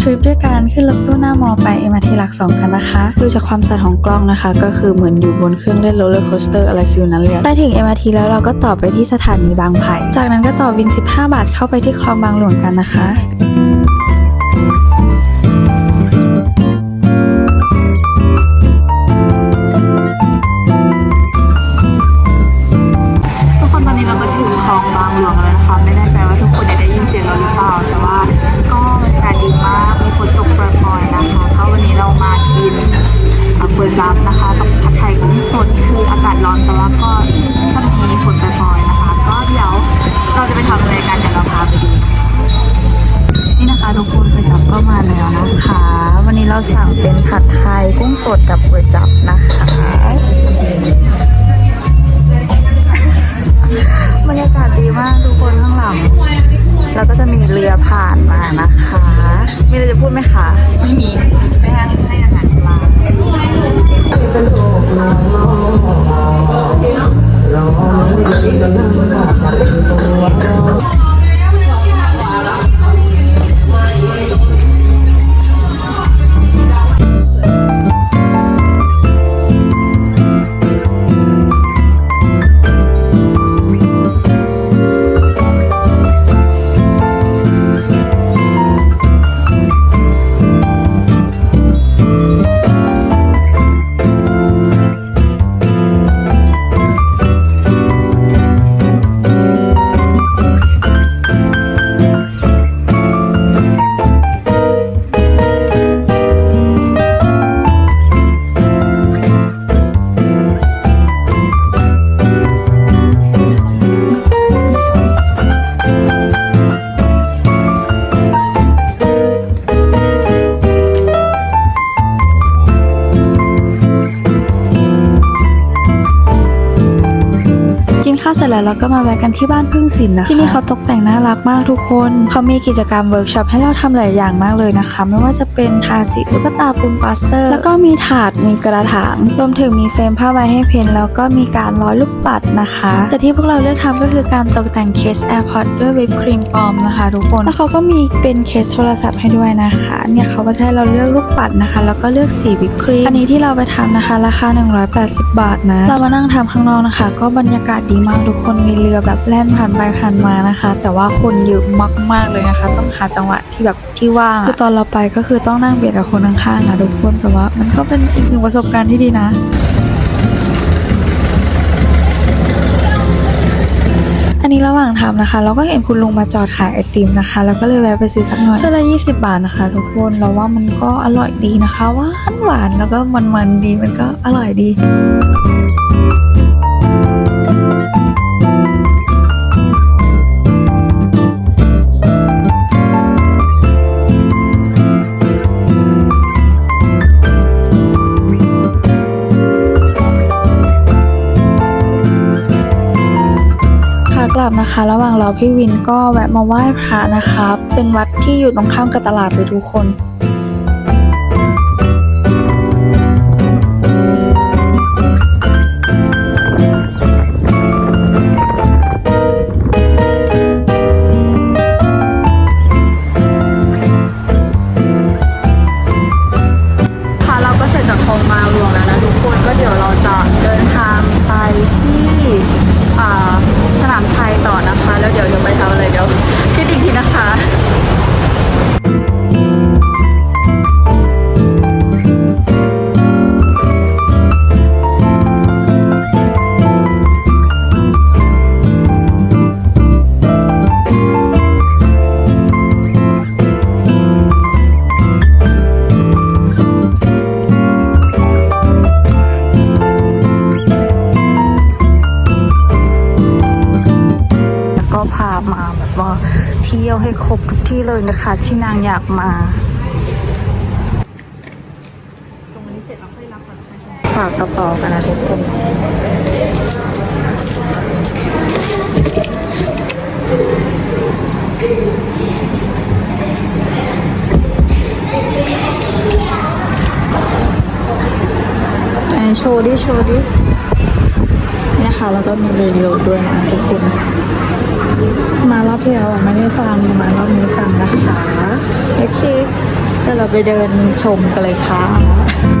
ทริปด้วยการขึ้นรถตู้หน้ามอไปเอ็มาทีหลักสองกันนะคะดูจากความสั่นของกล้องนะคะ ก็คือเหมือนอยู่บนเครื่องเล่นโรลเลอร์โคสเตอร์อะไรฟิลนั้นเลยไปถึง MRT แล้วเราก็ต่อไปที่สถานีบางไผ่จากนั้นก็ต่อวิน 15 บาทเข้าไปที่คลองบางหลวงกันนะคะ จแล้วเราก็มาแวะกันที่บ้านพึ่งศิลป์นะคะที่นี่เขาตกแต่งน่ารักมากทุกคน เขามีกิจกรรมเวิร์กช็อปให้เราทำหลายอย่างมากเลยนะคะ ไม่ว่าจะเป็นทาสีตุ๊กตาปูนปาสเตอร์ แล้วก็มีถาดมีกระถางรวมถึงมีเฟรมผ้าใบให้เพนแล้วก็มีการร้อยลูกปัดนะคะ แต่ที่พวกเราเลือกทำก็คือการตกแต่งเคส AirPod ด้วยวิปครีมปลอมนะคะทุกคนแล้วเขาก็มีเป็นเคสโทรศัพท์ให้ด้วยนะคะ เนี่ยเขาก็จะให้เราเลือกลูกปัดนะคะ แล้วก็เลือกสีวิปครีมอันนี้ที่เราไปทำนะคะ ราคา 180 บาทนะ เรามานั่งทำข้างนอกนะคะ ก็บรรยากาศดีมากทุกคนมีเรือแบบแล่นผ่านไปผ่านมานะคะ แต่ว่าคนเยอะมากๆเลยนะคะ ต้องหาจังหวะที่แบบที่ว่างคือตอนเราไปก็คือต้องนั่งเบียดกับคนข้างๆนะทุกคนแต่ว่ามันก็เป็นอีกหนึ่งประสบการณ์ที่ดีนะอันนี้ระหว่างทำนะคะ เราก็เห็นคุณลุงมาจอดขายไอติมนะคะแล้วก็เลยแวะไปซื้อสักหน่อยถ้วยละ20บาทนะคะ ทุกคนเราว่ามันก็อร่อยดีนะคะหวานหวานแล้วก็มันๆดีมันก็อร่อยดี กลับนะคะ ระหว่างรอพี่วินก็แวะมาไหว้พระนะคะ เป็นวัดที่อยู่ตรงข้ามกับตลาดเลยทุกคน เลยนะคะ ที่นางอยากมาฝากกระเป๋ากันนะทุกคนโชว์ดิโชว์ดินี่นะคะแล้วก็มีเรดิโอด้วยนะทุกคน มารอบที่แล้วอะไม่ได้ฟังมารอบนี้ฟังนะคะ โอเคเดี๋ยวเราไปเดินชมกันเลยค่ะ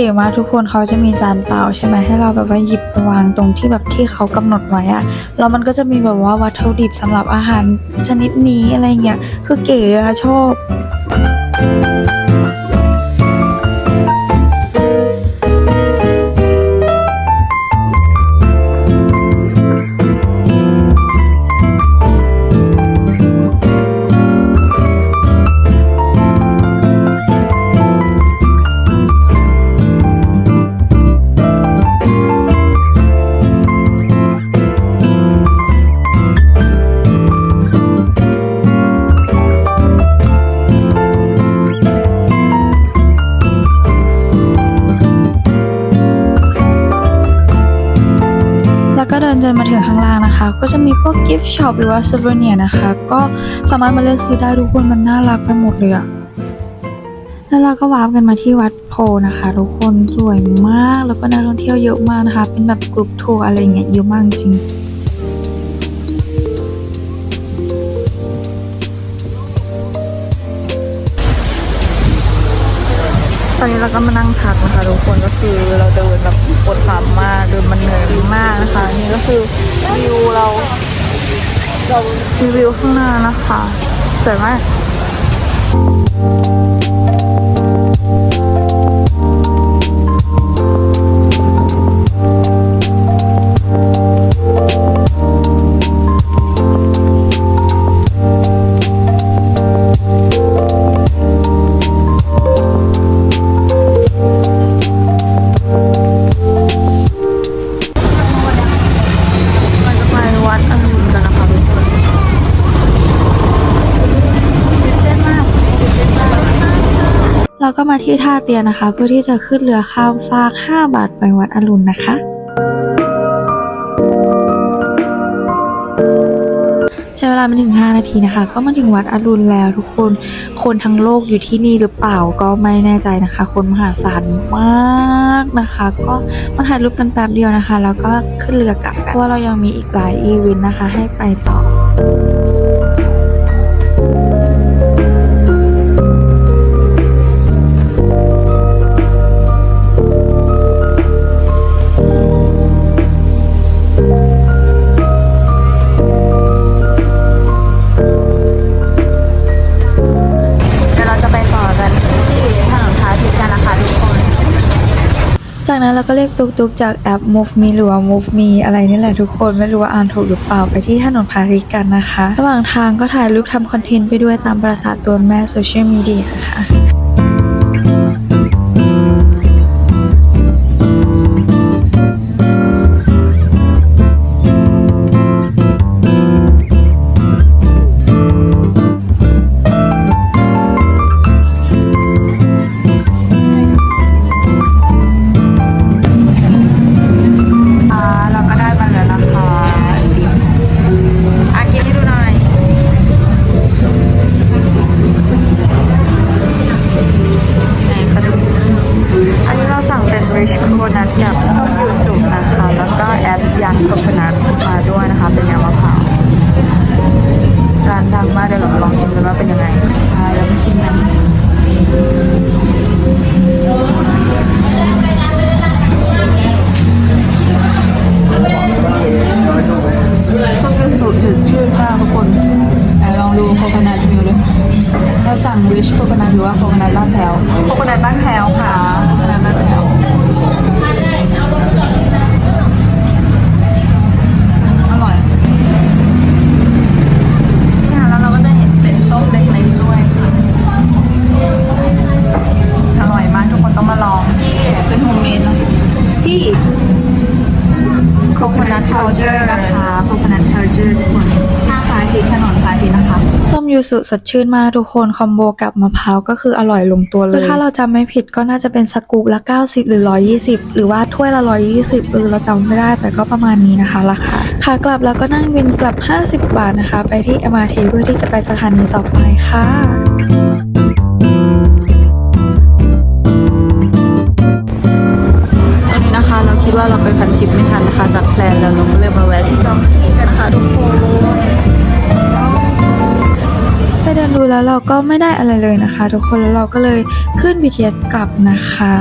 เก๋มากทุกคนเขาจะมีจานเปล่าใช่ไหมให้เราแบบว่าหยิบไปวางตรงที่แบบที่เขากำหนดไว้อะแล้วมันก็จะมีแบบว่าวัตถุดิบสำหรับอาหารชนิดนี้อะไรเงี้ยคือเก๋อะชอบ เดินจนมาถึงข้างล่างนะคะ ก็จะมีพวกกิฟต์ช็อปหรือว่า s ู v e n เนียนะคะ ก็สามารถมาเลือกซื้อได้ทุกคนมันน่ารักไปหมดเลยอะแล้วเราก็วาร์ปกันมาที่วัดโพนะคะ ทุกคนสวยมากแล้วก็นักท่องเที่ยวเยอะมากนะคะ เป็นแบบกรุ๊ปทัวร์อะไรอย่างเงี้ยเยอะมากจริงตอนนี้เราก็มานั่งพักนะคะทุกคนก็คือเราเดินแบบ คือวิวเราวิวข้างหน้านะคะสวยมาก ก็มาที่ท่าเตียนนะคะ เพื่อที่จะขึ้นเรือข้ามฟาก 5 บาทไปวัดอรุณนะคะ ใช้เวลาไม่ถึง 5 นาทีนะคะ ก็มาถึงวัดอรุณแล้วทุกคน คนทั้งโลกอยู่ที่นี่หรือเปล่าก็ไม่แน่ใจนะคะ คนมหาศาลมากนะคะ ก็มาถ่ายรูปกันแป๊บเดียวนะคะ แล้วก็ขึ้นเรือกลับเพราะว่าเรายังมีอีกหลายอีเวนต์นะคะ ให้ไปต่อ ก็เรียกตุกตุกจากแอป Move Me หรือว่า Move Me อะไรนี่แหละทุกคนไม่รู้ว่าอ่านถูกหรือเปล่าไปที่ถนนพาริสกันนะคะ ระหว่างทางก็ถ่ายรูปทำคอนเทนต์ไปด้วยตามประสาตัวแม่โซเชียลมีเดียค่ะ rich coconut กับส้มยูสุนะคะ แล้วก็แอดยัน coconut มาด้วยนะคะ เป็นยำมะพร้าวร้านดังมากเดี๋ยวเราลองชิมกันว่าเป็นยังไงใช่แล้วชิมกันส้มยูสุสดชื่นมากทุกคนลองดูโคคนัทมิลดูเราสั่ง rich โคคนัทหรือว่าโคคนัทบ้านแถวโคคนัทบ้านแถวค่ะโคคนัทบ้านแถว สุสดชื่นมากทุกคนคอมโบกับมะพร้าวก็คืออร่อยลงตัวเลยคือถ้าเราจำไม่ผิดก็น่าจะเป็นสกู๊ปละ 90 หรือ 120 หรือว่าถ้วยละ 120เออเราจำไม่ได้แต่ก็ประมาณนี้นะคะราคาขากลับแล้วก็นั่งวินกลับ 50 บาทนะคะ ไปที่ MRT เพื่อที่จะไปสถานีต่อไปค่ะ ไม่ได้อะไรเลยนะคะ ทุกคนแล้วเราก็เลยขึ้น BTS กลับนะคะ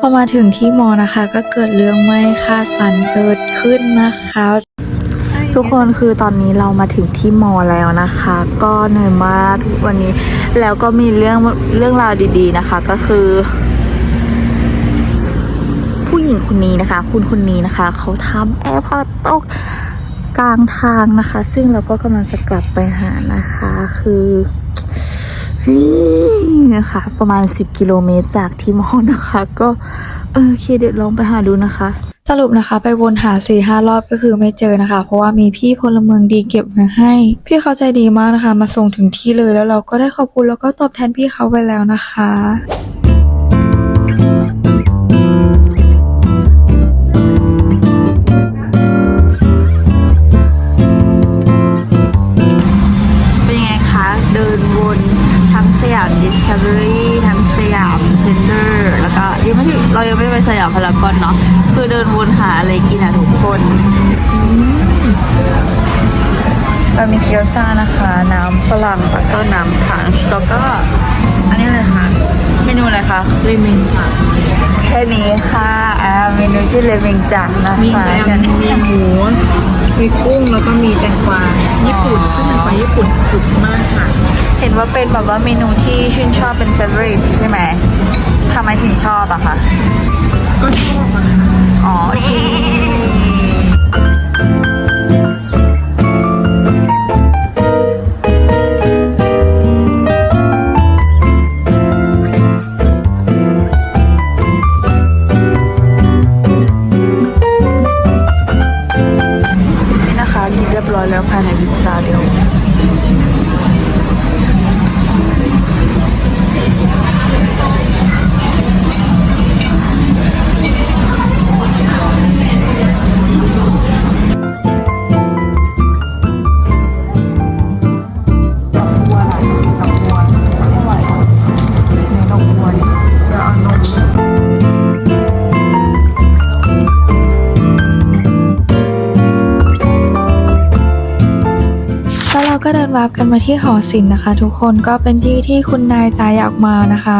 พอมาถึงที่มอนะคะ ก็เกิดเรื่องไม่คาดฝันเกิดขึ้นนะคะ ทุกคนคือตอนนี้เรามาถึงที่มอแล้วนะคะ ก็เหนื่อยมากทุกวันนี้ แล้วก็มีเรื่องเรื่องราวดี ๆนะคะ ก็คือ ผู้หญิงคนนี้นะคะ คุณคนนี้นะคะ เขาทำแอร์พอร์ตตก กลางทางนะคะ ซึ่งเราก็กำลังจะกลับไปหานะคะ คือนี่นะคะประมาณ 10 กิโลเมตรจากที่มอนะคะ ก็เออโอเคเดี๋ยวลองไปหาดูนะคะ สรุปนะคะ ไปวนหาสี่ห้ารอบก็คือไม่เจอนะคะ เพราะว่ามีพี่พลเมืองดีเก็บมาให้ พี่เขาใจดีมากนะคะ มาส่งถึงที่เลยแล้วเราก็ได้ขอบคุณแล้วก็ตอบแทนพี่เขาไปแล้วนะคะ พารากอนเนาะคือเดินวนหาอะไรกินอะทุกคนเรามีเกี๊ยวซ่านะคะ น้ำฝรั่งแล้วก็น้ำผังแล้วก็อันนี้เลยค่ะ เมนูอะไรคะเลมิงค่ะแค่นี้ค่ะอ่าเมนูชื่อเลมิงจังนะคะมีแกงมีหมูมีกุ้งแล้วก็มีแตงกวาญี่ปุ่นซึ่งแตงกวาญี่ปุ่นกรุบมากค่ะ เห็นว่าเป็นแบบว่าเมนูที่ชื่นชอบเป็น favorite ใช่ไหม ทำไมถึงชอบอะคะ ก็ชอบอะค่ะอ๋อโอเค แล้วเราก็เดินร์ปกันมาที่หอศิลป์นะคะ ทุกคนก็เป็นที่ที่คุณนายจาอยากมานะคะ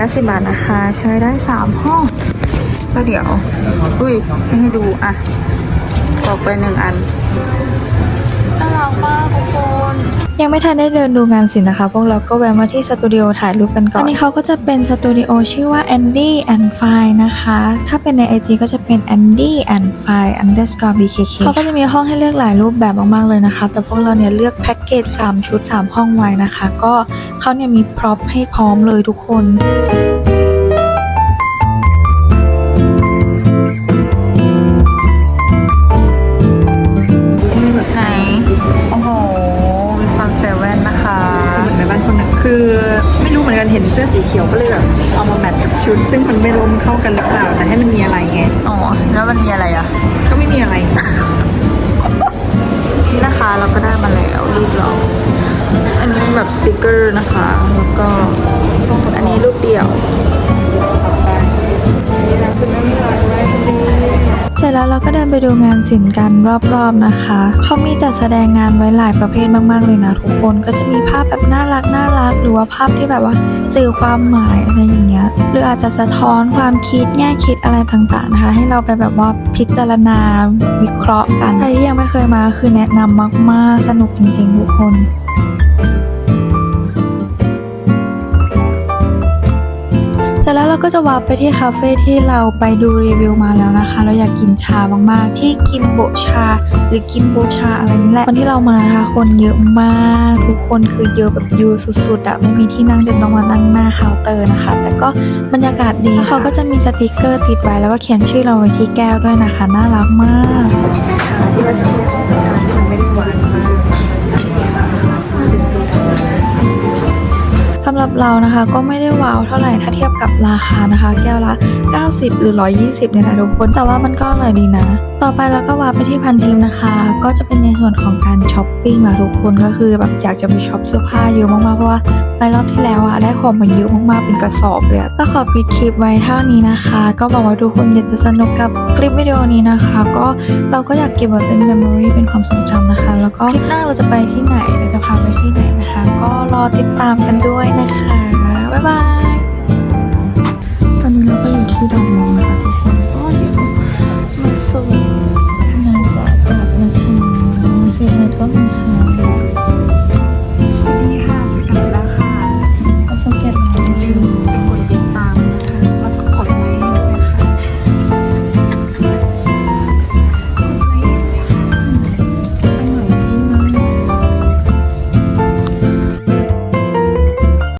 190 บาทนะคะ ใช้ได้ 3 ห้อง ก็เดี๋ยว อุ้ย ไม่ให้ดูอะอกไปหนึ่งอันน่ารักมากทุกคน ยังไม่ทันได้เดินดูงานศิลป์นะคะ พวกเราก็แวะมาที่สตูดิโอถ่ายรูปกันก่อน อันนี้เขาก็จะเป็นสตูดิโอชื่อว่า Andy and Fine นะคะ ถ้าเป็นใน IG ก็จะเป็น Andy and Fine underscore BKK เขาก็จะมีห้องให้เลือกหลายรูปแบบมากๆเลยนะคะ แต่พวกเราเนี่ยเลือกแพ็กเกจ3 ชุด 3 ห้องไว้นะคะ ก็เขาเนี่ยมีพร็อพให้พร้อมเลยทุกคนไหน เหมือนกันเห็นเสื้อสีเขียวก็เลยแบบเอามาแมทกับชุด ซึ่งมันไม่รู้มันเข้ากันหรือเปล่าแต่ให้มันมีอะไรไงอ๋อ แล้วมันมีอะไรอะ ก็ไม่มีอะไร นี่นะคะเราก็ได้มาแล้วรูปเรา อันนี้เป็นแบบสติกเกอร์นะคะ แล้วก็อันนี้รูปเดี่ยว จแล้วเราก็เดินไปดูงานศิลป์กันรอบๆนะคะ เขามีจัดแสดงงานไว้หลายประเภทมากๆเลยนะทุกคนก็จะมีภาพแบบน่ารักน่ารักหรือว่าภาพที่แบบว่าสื่อความหมายอะไรอย่างเงี้ยหรืออาจจะสะท้อนความคิดแง่คิดอะไรต่างๆนะคะ ให้เราไปแบบว่าพิจารณาวิเคราะห์กันใครที่ยังไม่เคยมาคือแนะนำมากๆ สนุกจริงๆทุกคน ร็จแล้วเราก็จะวาร์ปไปที่คาเฟ่ที่เราไปดูรีวิวมาแล้วนะคะ เราอยากกินชามากๆ ที่กิมโบชา หรือกิมโบชาอะไรนี่แหละวันที่เรามานะคะคนเยอะมากทุกคนคือเยอะแบบเยอะสุดๆอะไม่มีที่นั่งจนต้องมานั่งหน้าเคาน์เตอร์นะคะ แต่ก็บรรยากาศดีเขาก็จะมีสติกเกอร์ติดไว้แล้วก็เขียนชื่อเราไว้ที่แก้วด้วยนะคะ น่ารักมาก เรานะคะก็ไม่ได้ว้าวเท่าไหร่ถ้าเทียบกับราคานะคะ แก้วละ 90 หรือ 120เนี่ยนะทุกคนแต่ว่ามันก็อร่อยดีนะ ต่อไปเราก็วาไปที่พันทิมนะคะ ก็จะเป็นในส่วนของการช้อปปิ้งอะทุกคนก็คือแบบอยากจะไปช็อปเสื้อผ้าเยอะมากๆเพราะว่าไปรอบที่แล้วอะได้ของมาเยอะมากๆเป็นกระสอบเลยก็ขอปิดคลิปไว้เท่านี้นะคะ ก็บอกว่าทุกคนอยากจะสนุกกับคลิปวิดีโอนี้นะคะ ก็เราก็อยากเก็บไว้เป็นเมมโมรีเป็นความทรงจำนะคะ แล้วก็คลิปหน้าเราจะไปที่ไหนเราจะพาไปที่ไหนนะคะ ก็รอติดตามกันด้